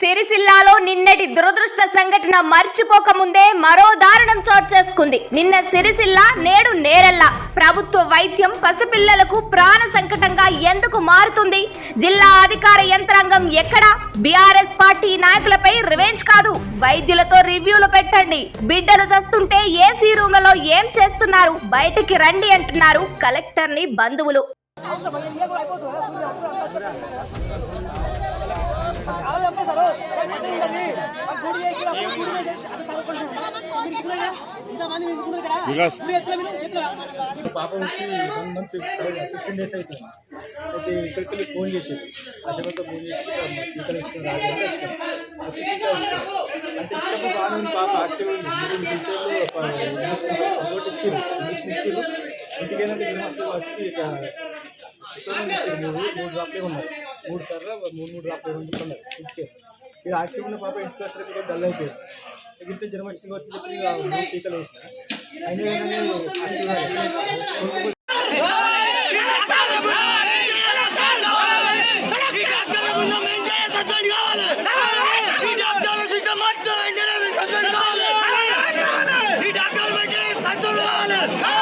సిరిసిల్లాలో నిన్నటి దురదృష్ట సంఘటన మర్చిపోక ముందే మరో దారుణం చోటు చేసుకుంది. నిన్న సిరిసిల్ల నేడు నేరల్లా. ప్రభుత్వ వైద్యం పసిపిల్లలకు ప్రాణ సంకటంగా ఎందుకు మారుతుంది? జిల్లా అధికార యంత్రాంగం ఎక్కడ? బీఆర్ఎస్ పార్టీ నాయకులపై రివెంజ్ కాదు. వైద్యులతో రివ్యూలు పెట్టండి. బిడ్డలు చస్తుంటే ఏసీ రూమ్లలో ఏం చేస్తున్నారు? బయటికి రండి అంటున్నారు కలెక్టర్ని బంధువులు. Vikas. One month fifteen days అవుతుంది అయితే ఇక్కడికి వెళ్ళి ఫోన్ చేసేది. ఆశపడితో ఫోన్ చేసి టీకాలు ఇస్తుంది రాజు అంటే వచ్చినాం అంటే ఇచ్చినప్పుడు బాగానే ఉంది పాప యాక్టివ్ ఉంది. మూడు టీచర్లు ఇంజక్షన్ ఇచ్చారు. ఇంజక్షన్ ఇచ్చారు. ఇంటికి ఏంటంటే యూనివర్సిటీ వచ్చి మూడు మూడు డ్రాప్లే ఉన్నారు. మూడు సార్లు మూడు మూడు డ్రాప్లే ఉన్నారు. ఇంటికి యాక్టివ్లో పాప ఇన్ఫ్లుయెన్సర్ కూడా డల్ అయిపోయింది ఎగిరితే జ్వరం వచ్చింది వచ్చి టీకలు వేసిన అయినా Hadi!